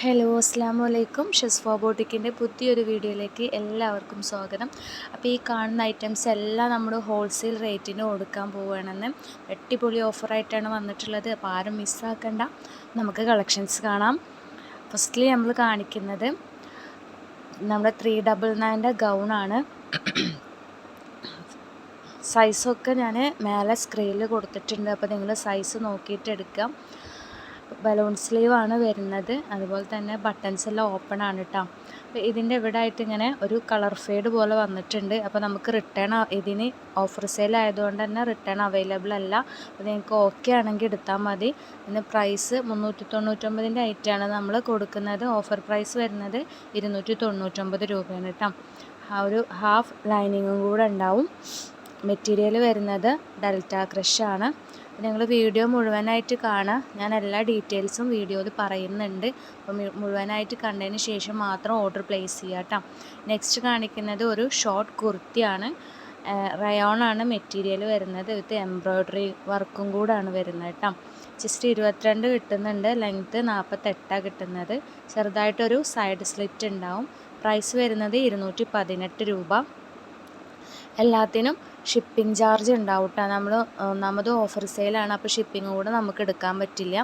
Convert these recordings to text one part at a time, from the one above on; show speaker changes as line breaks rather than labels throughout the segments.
Hello അസ്സാം വലൈക്കും ഷെസ്ഫ ബോട്ടിക്കിന്റെ പുതിയൊരു വീഡിയോയിലേക്ക് എല്ലാവർക്കും സ്വാഗതം. അപ്പോൾ ഈ കാണുന്ന ഐറ്റംസ് എല്ലാം നമ്മൾ ഹോൾസെയിൽ റേറ്റിന് കൊടുക്കാൻ പോവുകയാണെന്ന് അടിപൊളി ഓഫറായിട്ടാണ് വന്നിട്ടുള്ളത്. അപ്പോൾ ആരും മിസ്സാക്കണ്ട. നമുക്ക് കളക്ഷൻസ് കാണാം. ഫസ്റ്റ്ലി നമ്മൾ കാണിക്കുന്നത് നമ്മുടെ ത്രീ ഡബിൾ നയന്റെ ഗൗണാണ് സൈസൊക്കെ ഞാൻ മേലെ സ്ക്രീനിൽ കൊടുത്തിട്ടുണ്ട്. അപ്പോൾ നിങ്ങൾ സൈസ് നോക്കിയിട്ട് എടുക്കാം. ബലൂൺ സ്ലീവ് ആണ് വരുന്നത്. അതുപോലെ തന്നെ ബട്ടൺസ് എല്ലാം ഓപ്പൺ ആണ് കേട്ടോ അപ്പോൾ ഇതിന്റെ ഇവിടെ ആയിട്ട് ഇങ്ങനെ ഒരു കളർ ഫെയ്ഡ് പോലെ വന്നിട്ടുണ്ട്. അപ്പോൾ നമുക്ക് റിട്ടേൺ ഇതിന് ഓഫർ സെയിൽ ആയതുകൊണ്ട് തന്നെ റിട്ടേൺ അവൈലബിൾ അല്ല. അപ്പോൾ നിങ്ങൾക്ക് ഓക്കെ ആണെങ്കിൽ എടുത്താൽ മതി. ഇതിന് പ്രൈസ് മുന്നൂറ്റി തൊണ്ണൂറ്റൊമ്പതിന്റെ ഐറ്റാണ് നമ്മൾ കൊടുക്കുന്നത്. ഓഫർ പ്രൈസ് വരുന്നത് ഇരുന്നൂറ്റി തൊണ്ണൂറ്റൊമ്പത് രൂപയാണ് കേട്ടോ ആ ഒരു ഹാഫ് ലൈനിങ്ങും കൂടെ ഉണ്ടാവും. മെറ്റീരിയൽ വരുന്നത് ഡെൽറ്റ ക്രഷാണ് നിങ്ങൾ വീഡിയോ മുഴുവനായിട്ട് കാണാം. ഞാൻ എല്ലാ ഡീറ്റെയിൽസും വീഡിയോയിൽ പറയുന്നുണ്ട്. അപ്പോൾ മുഴുവനായിട്ട് കണ്ടതിന് ശേഷം മാത്രം ഓർഡർ പ്ലേസ് ചെയ്യുക കേട്ടോ നെക്സ്റ്റ് കാണിക്കുന്നത് ഒരു ഷോർട്ട് കുർത്തിയാണ്. റയോൺ ആണ് മെറ്റീരിയൽ വരുന്നത്. വിത്ത് എംബ്രോയ്ഡറി വർക്കും കൂടാണ് വരുന്നത് കേട്ടോ ജസ്റ്റ് ഇരുപത്തിരണ്ട് കിട്ടുന്നുണ്ട്. ലെങ്ത്ത് നാൽപ്പത്തെട്ടാണ് കിട്ടുന്നത്. ചെറുതായിട്ടൊരു സൈഡ് സ്ലിറ്റ് ഉണ്ടാവും. പ്രൈസ് വരുന്നത് ഇരുന്നൂറ്റി പതിനെട്ട് രൂപ. എല്ലാത്തിനും ഷിപ്പിംഗ് ചാർജ് ഉണ്ടാവും കേട്ടോ നമ്മൾ ഒന്നാമത് ഓഫർ സെയിലാണ് അപ്പോൾ ഷിപ്പിംഗ് കൂടെ നമുക്ക് എടുക്കാൻ പറ്റില്ല.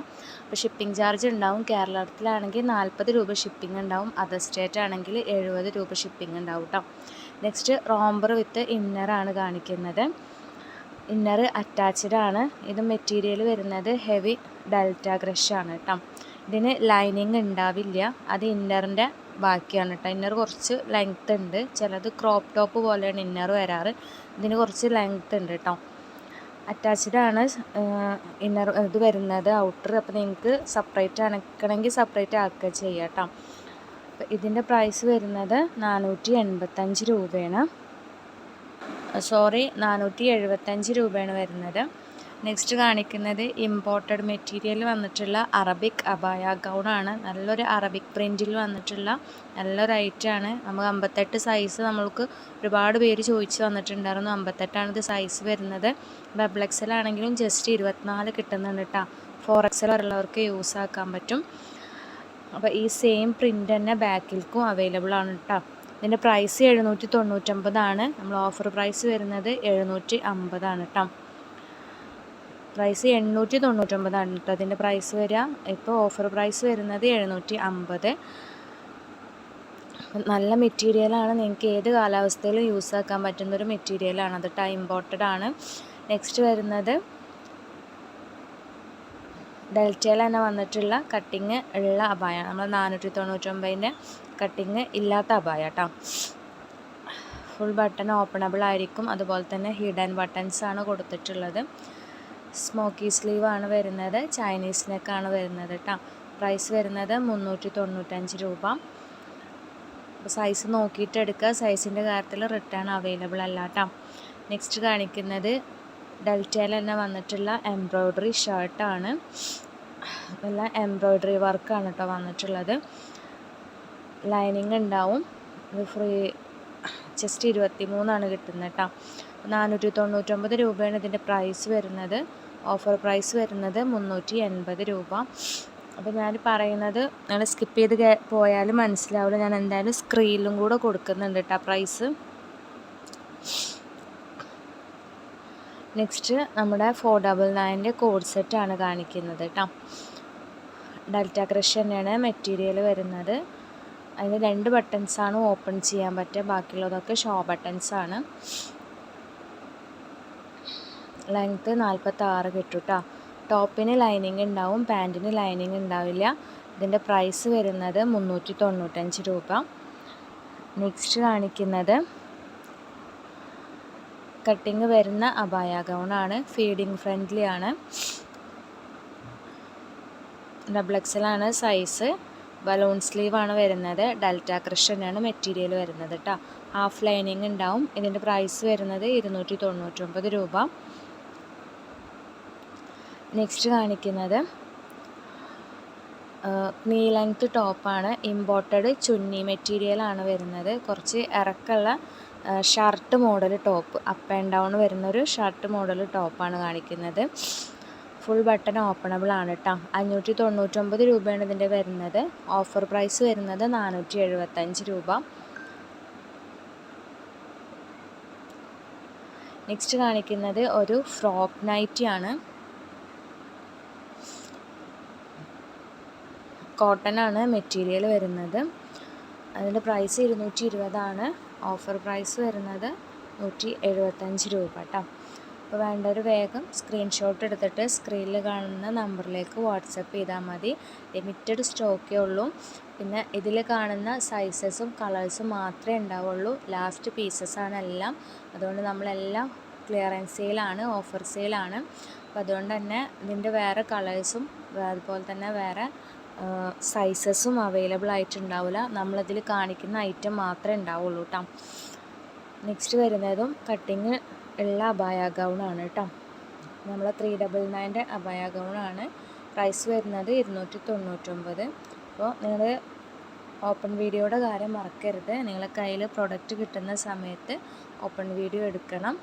അപ്പോൾ ഷിപ്പിംഗ് ചാർജ് ഉണ്ടാവും. കേരളത്തിലാണെങ്കിൽ നാൽപ്പത് രൂപ ഷിപ്പിംഗ് ഉണ്ടാവും. അതർ സ്റ്റേറ്റ് ആണെങ്കിൽ എഴുപത് രൂപ ഷിപ്പിംഗ് ഉണ്ടാവും കേട്ടോ നെക്സ്റ്റ് റോംബർ വിത്ത് ഇന്നറാണ് കാണിക്കുന്നത്. ഇന്നർ അറ്റാച്ച്ഡ് ആണ്. ഇത് മെറ്റീരിയൽ വരുന്നത് ഹെവി ഡെൽറ്റ ഗ്രഷ് ആണ് കേട്ടോ ഇതിന് ലൈനിങ് ഉണ്ടാവില്ല. അത് ഇന്നറിന്റെ ബാക്കിയാണ് കേട്ടോ ഇന്നർ കുറച്ച് ലെങ്ത് ഉണ്ട്. ചിലത് ക്രോപ്പ് ടോപ്പ് പോലെയാണ് ഇന്നർ വരാറ്. ഇതിന് കുറച്ച് ലെങ്ത് ഉണ്ട് കേട്ടോ അറ്റാച്ച്ഡ് ആണ് ഇന്നർ ഇത് വരുന്നത്. ഔട്ടർ അപ്പോൾ നിങ്ങൾക്ക് സെപ്പറേറ്റ് അണക്കണമെങ്കിൽ സെപ്പറേറ്റ് ആക്കുക ചെയ്യാം കേട്ടോ ഇതിന്റെ പ്രൈസ് വരുന്നത് നാനൂറ്റി എൺപത്തഞ്ച് രൂപയാണ്. സോറി നാനൂറ്റി എഴുപത്തഞ്ച് രൂപയാണ് വരുന്നത്. നെക്സ്റ്റ് കാണിക്കുന്നത് ഇമ്പോർട്ടഡ് മെറ്റീരിയൽ വന്നിട്ടുള്ള അറബിക് അബായ ഗൗണാണ് നല്ലൊരു അറബിക് പ്രിന്റിൽ വന്നിട്ടുള്ള നല്ലൊരു ഐറ്റമാണ് നമുക്ക് അമ്പത്തെട്ട് സൈസ് നമ്മൾക്ക് ഒരുപാട് പേര് ചോദിച്ച് വന്നിട്ടുണ്ടായിരുന്നു. അമ്പത്തെട്ടാണ് ഇത് സൈസ് വരുന്നത്. ഡബിൾ ജസ്റ്റ് ഇരുപത്തിനാല് കിട്ടുന്നുണ്ട് കേട്ടോ ഫോർ എക്സൽ ഉള്ളവർക്ക് യൂസ് ആക്കാൻ പറ്റും. അപ്പോൾ ഈ സെയിം പ്രിന്റ് തന്നെ ബാക്കിൽക്കും അവൈലബിൾ ആണ് കേട്ടോ ഇതിന്റെ പ്രൈസ് എഴുന്നൂറ്റി തൊണ്ണൂറ്റൊമ്പതാണ്. നമ്മൾ ഓഫർ പ്രൈസ് വരുന്നത് എഴുന്നൂറ്റി അമ്പതാണ് കേട്ടോ പ്രൈസ് എണ്ണൂറ്റി തൊണ്ണൂറ്റൊമ്പതാണ് കേട്ടോ അതിന്റെ പ്രൈസ് വരിക. ഇപ്പോൾ ഓഫർ പ്രൈസ് വരുന്നത് എഴുന്നൂറ്റി അമ്പത്. നല്ല മെറ്റീരിയലാണ്. നിങ്ങൾക്ക് ഏത് കാലാവസ്ഥയിലും യൂസ് ആക്കാൻ പറ്റുന്ന ഒരു മെറ്റീരിയലാണ്. അത് ടൈം ഇമ്പോർട്ടഡ് ആണ്. നെക്സ്റ്റ് വരുന്നത് ഡെൽറ്റയിൽ തന്നെ വന്നിട്ടുള്ള കട്ടിങ് ഉള്ള അബായ നമ്മൾ നാനൂറ്റി തൊണ്ണൂറ്റൊമ്പതിന്റെ കട്ടിങ് ഇല്ലാത്ത അപായ കേട്ടോ ഫുൾ ബട്ടൺ ഓപ്പണബിൾ ആയിരിക്കും. അതുപോലെ തന്നെ ഹിഡൻ ബട്ടൺസ് ആണ് കൊടുത്തിട്ടുള്ളത്. സ്മോക്കി സ്ലീവ് ആണ് വരുന്നത്. ചൈനീസ് നെക്കാണ് വരുന്നത് കേട്ടോ പ്രൈസ് വരുന്നത് മുന്നൂറ്റി തൊണ്ണൂറ്റഞ്ച് രൂപ സൈസ് നോക്കിയിട്ട് എടുക്കുക സൈസിന്റെ കാര്യത്തിൽ റിട്ടേൺ അവൈലബിൾ അല്ല കേട്ടോ നെക്സ്റ്റ് കാണിക്കുന്നത് ഡെൽറ്റയിൽ തന്നെ വന്നിട്ടുള്ള എംബ്രോയ്ഡറി ഷർട്ടാണ് നല്ല എംബ്രോയ്ഡറി വർക്കാണ് കേട്ടോ വന്നിട്ടുള്ളത്. ലൈനിങ് ഉണ്ടാവും. ഇത് ഫ്രീ ജസ്റ്റ് ഇരുപത്തി മൂന്നാണ് കിട്ടുന്നത് കേട്ടോ നാനൂറ്റി തൊണ്ണൂറ്റൊമ്പത് രൂപയാണ് ഇതിന്റെ പ്രൈസ് വരുന്നത്. ഓഫർ പ്രൈസ് വരുന്നത് മുന്നൂറ്റി എൺപത് രൂപ. അപ്പോൾ ഞാൻ പറയുന്നത് നിങ്ങൾ സ്കിപ്പ് ചെയ്ത് പോയാലും മനസ്സിലാവില്ല ഞാൻ എന്തായാലും സ്ക്രീനിലും കൂടെ കൊടുക്കുന്നുണ്ട് കേട്ടോ പ്രൈസ്. നെക്സ്റ്റ് നമ്മുടെ ഫോർ ഡബിൾ നയന്റെ കോഡ് സെറ്റാണ് കാണിക്കുന്നത് കേട്ടോ ഡെൽറ്റ ക്രഷ് തന്നെയാണ് മെറ്റീരിയൽ വരുന്നത്. അതിന് രണ്ട് ബട്ടൺസാണ് ഓപ്പൺ ചെയ്യാൻ പറ്റുക. ബാക്കിയുള്ളതൊക്കെ ഷോ ബട്ടൺസാണ് ലെങ്ത്ത് നാൽപ്പത്താറ് കിട്ടും കേട്ടോ ടോപ്പിന് ലൈനിങ് ഉണ്ടാവും പാന്റിന് ലൈനിങ് ഉണ്ടാവില്ല. ഇതിന്റെ പ്രൈസ് വരുന്നത് മുന്നൂറ്റി തൊണ്ണൂറ്റഞ്ച് രൂപ. നെക്സ്റ്റ് കാണിക്കുന്നത് കട്ടിങ് വരുന്ന അബായ ഗൗണാണ് ഫീഡിങ് ഫ്രണ്ട്ലി ആണ്. ഡബിൾ എക്സലാണ് സൈസ് ബലൂൺ സ്ലീവ് ആണ് വരുന്നത്. ഡെൽറ്റ ക്രിഷനാണ് മെറ്റീരിയൽ വരുന്നത് കേട്ടോ ഹാഫ് ലൈനിങ് ഉണ്ടാവും. ഇതിന്റെ പ്രൈസ് വരുന്നത് ഇരുന്നൂറ്റി തൊണ്ണൂറ്റൊമ്പത് രൂപ. നെക്സ്റ്റ് കാണിക്കുന്നത് നീ ലെങ്ത് ടോപ്പാണ് ഇമ്പോർട്ടഡ് ചുന്നി മെറ്റീരിയലാണ് വരുന്നത്. കുറച്ച് ഇറക്കുള്ള shirt model top up and down വരുന്നൊരു ഷർട്ട് മോഡൽ ടോപ്പാണ് കാണിക്കുന്നത്. ഫുൾ ബട്ടൺ ഓപ്പണബിൾ ആണ് കേട്ടോ അഞ്ഞൂറ്റി തൊണ്ണൂറ്റൊമ്പത് രൂപയാണ് ഇതിന്റെ വരുന്നത്. ഓഫർ പ്രൈസ് വരുന്നത് നാനൂറ്റി എഴുപത്തഞ്ച് രൂപ. നെക്സ്റ്റ് കാണിക്കുന്നത് ഒരു ഫ്രോക്ക് നൈറ്റി ആണ്. കോട്ടൺ ആണ് മെറ്റീരിയൽ വരുന്നത്. അതിന്റെ പ്രൈസ് ഇരുന്നൂറ്റി ഇരുപതാണ് ഓഫർ പ്രൈസ് വരുന്നത് നൂറ്റി എഴുപത്തഞ്ച് രൂപ കേട്ടോ അപ്പോൾ വേണ്ടൊരു വേഗം സ്ക്രീൻഷോട്ട് എടുത്തിട്ട് സ്ക്രീനിൽ കാണുന്ന നമ്പറിലേക്ക് വാട്സപ്പ് ചെയ്താൽ മതി. ലിമിറ്റഡ് സ്റ്റോക്കേ ഉള്ളൂ. പിന്നെ ഇതിൽ കാണുന്ന സൈസസും കളേഴ്സും മാത്രമേ ഉണ്ടാവുള്ളൂ. ലാസ്റ്റ് പീസസ് ആണ് എല്ലാം. അതുകൊണ്ട് നമ്മളെല്ലാം ക്ലിയറൻസ് സെയിലാണ് ഓഫർ സെയിലാണ് അപ്പോൾ അതുകൊണ്ട് തന്നെ ഇതിന്റെ വേറെ കളേഴ്സും അതുപോലെ തന്നെ വേറെ സൈസസും അവൈലബിൾ ആയിട്ടുണ്ടാവില്ല നമ്മളതിൽ കാണിക്കുന്ന ഐറ്റം മാത്രമേ ഉണ്ടാവുള്ളൂ കേട്ടോ നെക്സ്റ്റ് വരുന്നതും കട്ടിങ് ഉള്ള അബായ ഗൗണാണ് കേട്ടോ നമ്മൾ ത്രീ ഡബിൾ നയന്റെ അബായ ഗൗണാണ് പ്രൈസ് വരുന്നത് ഇരുന്നൂറ്റി തൊണ്ണൂറ്റൊമ്പത് അപ്പോൾ നിങ്ങൾ ഓപ്പൺ വീഡിയോയുടെ കാര്യം മറക്കരുത്. നിങ്ങളെ കയ്യിൽ പ്രൊഡക്റ്റ് കിട്ടുന്ന സമയത്ത് ഓപ്പൺ വീഡിയോ എടുക്കണം.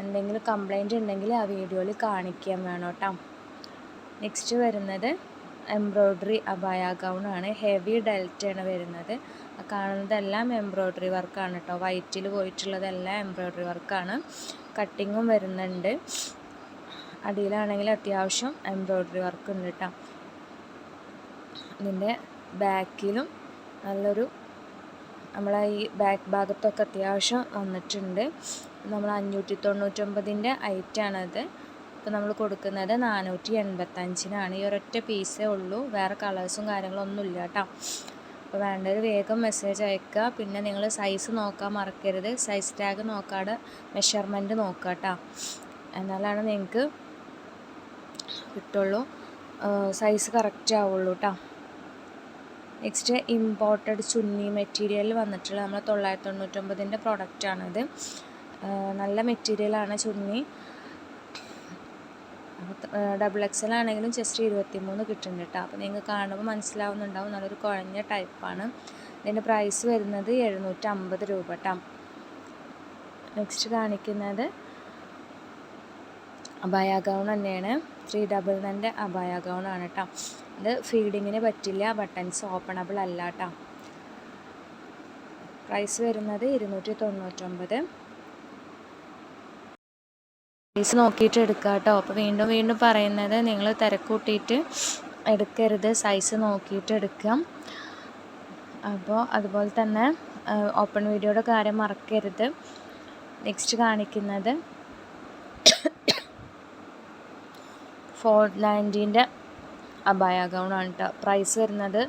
എന്തെങ്കിലും കംപ്ലൈന്റ് ഉണ്ടെങ്കിൽ ആ വീഡിയോയിൽ കാണിക്കാൻ വേണം കേട്ടോ നെക്സ്റ്റ് വരുന്നത് എംബ്രോയ്ഡറി അബായ ഗൗണാണ് ഹെവി ഡെൽറ്റയാണ് വരുന്നത്. കാണുന്നതെല്ലാം എംബ്രോയ്ഡറി വർക്കാണ് കേട്ടോ വൈറ്റിൽ പോയിട്ടുള്ളതെല്ലാം എംബ്രോയ്ഡറി വർക്കാണ് കട്ടിങ്ങും വരുന്നുണ്ട്. അടിയിലാണെങ്കിൽ അത്യാവശ്യം എംബ്രോയ്ഡറി വർക്ക് ഉണ്ട് കേട്ടോ ഇതിന്റെ ബാക്കിലും നല്ലൊരു നമ്മളെ ഈ ബാക്ക് ഭാഗത്തൊക്കെ അത്യാവശ്യം വന്നിട്ടുണ്ട്. നമ്മൾ അഞ്ഞൂറ്റി തൊണ്ണൂറ്റൊമ്പതിന്റെ ഐറ്റാണത് ഇപ്പോൾ നമ്മൾ കൊടുക്കുന്നത് നാനൂറ്റി എൺപത്തഞ്ചിനാണ്. ഈ ഒരൊറ്റ പീസേ ഉള്ളൂ. വേറെ കളേഴ്സും കാര്യങ്ങളൊന്നും ഇല്ല കേട്ടോ. അപ്പോൾ വേണ്ടത് വേഗം മെസ്സേജ് അയക്കുക. പിന്നെ നിങ്ങൾ സൈസ് നോക്കാൻ മറക്കരുത്. സൈസ് ടാഗ് നോക്കാതെ മെഷർമെന്റ് നോക്കുക കേട്ടോ. എന്നാലാണ് നിങ്ങൾക്ക് കിട്ടുള്ളൂ. സൈസ് കറക്റ്റ് ആവുള്ളൂ കേട്ടോ. നെക്സ്റ്റ് ഇമ്പോർട്ടഡ് ചുന്നി മെറ്റീരിയൽ വന്നിട്ടുള്ള നമ്മൾ തൊള്ളായിരത്തി തൊണ്ണൂറ്റൊമ്പതിന്റെ പ്രൊഡക്റ്റാണിത് നല്ല മെറ്റീരിയലാണ് ചുന്നി ഡബിൾ എക്സൽ ആണെങ്കിലും ജസ്റ്റ് ഇരുപത്തി മൂന്ന് കിട്ടുന്നുണ്ട് കേട്ടോ അപ്പോൾ നിങ്ങൾക്ക് കാണുമ്പോൾ മനസ്സിലാവുന്നുണ്ടാവും. നല്ലൊരു കുഴഞ്ഞ ടൈപ്പാണ് ഇതിന്റെ പ്രൈസ് വരുന്നത് എഴുന്നൂറ്റമ്പത് രൂപ കേട്ടോ നെക്സ്റ്റ് കാണിക്കുന്നത് അബായ ഗൗൺ തന്നെയാണ്. ത്രീ ഡബിൾ നന്റെ അബായ ഗൗൺ ആണ് കേട്ടോ ഇത് ഫീഡിങ്ങിന് പറ്റില്ല. ബട്ടൺസ് ഓപ്പണബിൾ അല്ല കേട്ടോ പ്രൈസ് വരുന്നത് ഇരുന്നൂറ്റി തൊണ്ണൂറ്റൊമ്പത് പ്രൈസ് നോക്കിയിട്ട് എടുക്കുക കേട്ടോ അപ്പോൾ വീണ്ടും വീണ്ടും പറയുന്നത് നിങ്ങൾ തിരക്കൂട്ടിയിട്ട് എടുക്കരുത്. സൈസ് നോക്കിയിട്ട് എടുക്കാം. അപ്പോൾ അതുപോലെ തന്നെ ഓപ്പൺ വീഡിയോയുടെ കാര്യം മറക്കരുത്. നെക്സ്റ്റ് കാണിക്കുന്നത് ഫോർ നയന്റീന്റെ അബായ ഗൗണാണ് കേട്ടോ പ്രൈസ് വരുന്നത്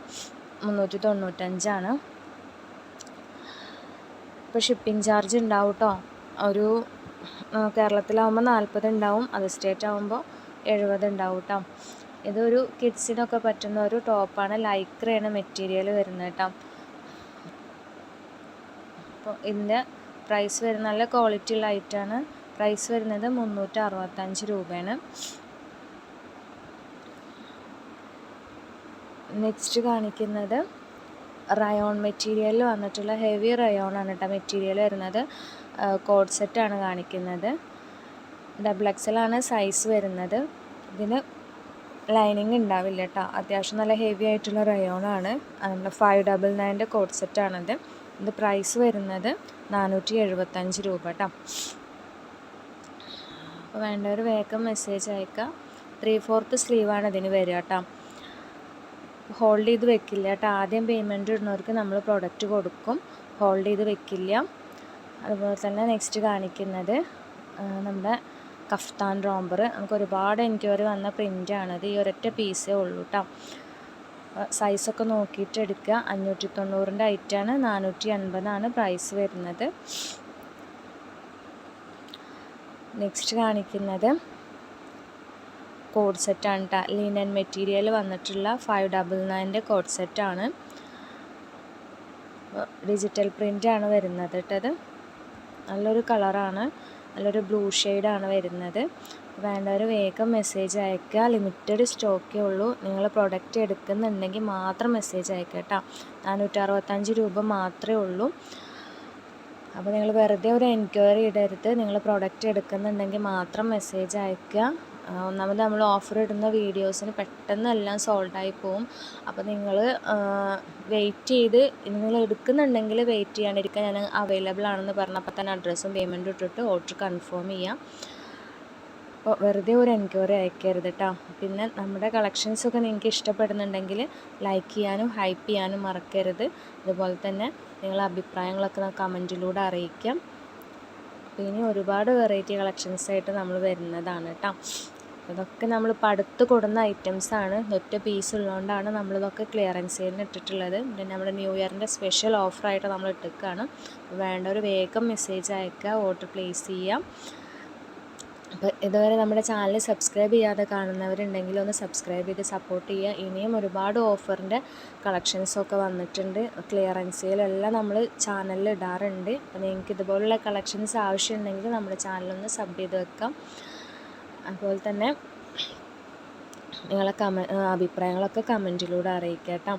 മുന്നൂറ്റി തൊണ്ണൂറ്റഞ്ചാണ് ഇപ്പോൾ ഷിപ്പിംഗ് ചാർജ് ഉണ്ടാവും കേട്ടോ ഒരു കേരളത്തിലാവുമ്പോൾ നാൽപ്പത് ഉണ്ടാവും അതർ സ്റ്റേറ്റ് ആവുമ്പോൾ എഴുപത് ഉണ്ടാവും കേട്ടോ ഇതൊരു കിഡ്സിനൊക്കെ പറ്റുന്ന ഒരു ടോപ്പാണ് ലൈക്രയാണ് മെറ്റീരിയൽ വരുന്നത് കേട്ടോ. അപ്പോൾ ഇതിന്റെ പ്രൈസ് വരുന്ന നല്ല ക്വാളിറ്റി ഉള്ള ഐറ്റാണ്. പ്രൈസ് വരുന്നത് മുന്നൂറ്റി അറുപത്തഞ്ച് രൂപയാണ്. നെക്സ്റ്റ് കാണിക്കുന്നത് റയോൺ മെറ്റീരിയലിൽ വന്നിട്ടുള്ള ഹെവി റയോൺ ആണ് കേട്ടോ മെറ്റീരിയൽ വരുന്നത്. കോഡ് സെറ്റാണ് കാണിക്കുന്നത്. ഡബിൾ എക്സലാണ് സൈസ് വരുന്നത്. ഇതിന് ലൈനിങ് ഉണ്ടാവില്ല കേട്ടോ അത്യാവശ്യം നല്ല ഹെവി ആയിട്ടുള്ള നമ്മുടെ ഫൈവ് ഡബിൾ നയന്റെ കോഡ് സെറ്റാണത് ഇത് പ്രൈസ് വരുന്നത് നാനൂറ്റി എഴുപത്തഞ്ച് രൂപ കേട്ടോ അപ്പോൾ വേണ്ടവർ വേഗം മെസ്സേജ് അയക്കുക ത്രീ ഫോർത്ത് സ്ലീവാണ് ഇതിന് വരിക കേട്ടോ ഹോൾഡ് ചെയ്ത് വെക്കില്ല കേട്ടോ ആദ്യം പേയ്മെന്റ് ഇടുന്നവർക്ക് നമ്മൾ പ്രൊഡക്റ്റ് കൊടുക്കും. ഹോൾഡ് ചെയ്ത് വെക്കില്ല. അതുപോലെ തന്നെ നെക്സ്റ്റ് കാണിക്കുന്നത് നമ്മുടെ കഫ്താൻ റോംബർ നമുക്ക് ഒരുപാട് എൻക്വയറി വന്ന പ്രിന്റാണത് ഈ ഒരൊറ്റ പീസേ ഉള്ളൂ കേട്ടോ സൈസൊക്കെ നോക്കിയിട്ട് എടുക്കുക. അഞ്ഞൂറ്റി തൊണ്ണൂറിന്റെ ഐറ്റാണ് നാനൂറ്റി അൻപതാണ് പ്രൈസ് വരുന്നത്. നെക്സ്റ്റ് കാണിക്കുന്നത് കോഡ് സെറ്റാണ് കേട്ടോ ലിനൻ മെറ്റീരിയൽ വന്നിട്ടുള്ള ഫൈവ് ഡബിൾ നയന്റെ കോഡ് സെറ്റാണ് ഡിജിറ്റൽ പ്രിന്റാണ് വരുന്നത് കേട്ടത് നല്ലൊരു കളറാണ്. നല്ലൊരു ബ്ലൂ ഷെയ്ഡാണ് വരുന്നത്. വേണ്ടവർ വേഗം മെസ്സേജ് അയക്കുക ലിമിറ്റഡ് സ്റ്റോക്കേ ഉള്ളൂ. നിങ്ങൾ പ്രൊഡക്റ്റ് എടുക്കുന്നുണ്ടെങ്കിൽ മാത്രം മെസ്സേജ് അയക്കുക കേട്ടോ. നാനൂറ്റി അറുപത്തഞ്ച് രൂപ മാത്രമേ ഉള്ളൂ. അപ്പോൾ നിങ്ങൾ വെറുതെ ഒരു എൻക്വയറി ഇടരുത്. നിങ്ങൾ പ്രൊഡക്റ്റ് എടുക്കുന്നുണ്ടെങ്കിൽ മാത്രം മെസ്സേജ് അയക്കുക ഒന്നാമത് നമ്മൾ ഓഫർ ഇടുന്ന വീഡിയോസിന് പെട്ടെന്ന് എല്ലാം സോൾഡ് ആയി പോവും. അപ്പോൾ നിങ്ങൾ വെയിറ്റ് ചെയ്ത് നിങ്ങൾ എടുക്കുന്നുണ്ടെങ്കിൽ വെയിറ്റ് ചെയ്യാണ്ടിരിക്കാൻ ഞാൻ അവൈലബിൾ ആണെന്ന് പറഞ്ഞപ്പോൾ തന്നെ അഡ്രസ്സും പേയ്മെന്റും ഇട്ടിട്ട് ഓർഡർ കൺഫേം ചെയ്യാം. അപ്പോൾ വെറുതെ ഒരു എൻക്വയറി അയക്കരുത് കേട്ടോ പിന്നെ നമ്മുടെ കളക്ഷൻസൊക്കെ നിങ്ങൾക്ക് ഇഷ്ടപ്പെടുന്നുണ്ടെങ്കിൽ ലൈക്ക് ചെയ്യാനും ഹൈപ്പ് ചെയ്യാനും മറക്കരുത്. അതുപോലെ തന്നെ നിങ്ങളെ അഭിപ്രായങ്ങളൊക്കെ കമന്റിലൂടെ അറിയിക്കാം. അപ്പോൾ ഇനി ഒരുപാട് വെറൈറ്റി കളക്ഷൻസ് ആയിട്ട് നമ്മൾ വരുന്നതാണ് കേട്ടോ ഇതൊക്കെ നമ്മൾ അടുത്ത് കൊടുന്ന ഐറ്റംസാണ് ഒറ്റ പീസ് ഉള്ളതുകൊണ്ടാണ് നമ്മളിതൊക്കെ ക്ലിയറൻസ് സെയിലിന് ഇട്ടിട്ടുള്ളത്. പിന്നെ നമ്മുടെ ന്യൂ ഇയറിന്റെ സ്പെഷ്യൽ ഓഫറായിട്ട് നമ്മൾ ഇട്ടിരിക്കുകയാണ്. ഒരു വേഗം മെസ്സേജ് അയക്കുക ഓർഡർ പ്ലേസ് ചെയ്യാം അപ്പോൾ ഇതുവരെ നമ്മുടെ ചാനൽ സബ്സ്ക്രൈബ് ചെയ്യാതെ കാണുന്നവരുണ്ടെങ്കിൽ ഒന്ന് സബ്സ്ക്രൈബ് ചെയ്ത് സപ്പോർട്ട് ചെയ്യുക. ഇനിയും ഒരുപാട് ഓഫറിന്റെ കളക്ഷൻസൊക്കെ വന്നിട്ടുണ്ട്. ക്ലിയറൻസ് സെയിലെല്ലാം നമ്മൾ ചാനലിൽ ഇടാറുണ്ട്. അപ്പോൾ നിങ്ങൾക്ക് ഇതുപോലുള്ള കളക്ഷൻസ് ആവശ്യമുണ്ടെങ്കിൽ നമ്മുടെ ചാനലൊന്ന് സബ് ചെയ്ത് വെക്കാം. അതുപോലെ തന്നെ നിങ്ങളെ കമ അഭിപ്രായങ്ങളൊക്കെ കമന്റിലൂടെ അറിയിക്കുക കേട്ടോ.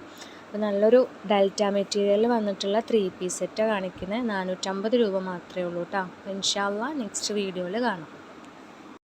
അപ്പോൾ നല്ലൊരു ഡെൽറ്റ മെറ്റീരിയൽ വന്നിട്ടുള്ള ത്രീ പീസ് സെറ്റാണ് കാണിക്കുന്നത് നാനൂറ്റമ്പത് രൂപ മാത്രമേ ഉള്ളൂ കേട്ടോ. ഇൻഷാല്ല നെക്സ്റ്റ് വീഡിയോയിൽ കാണാം.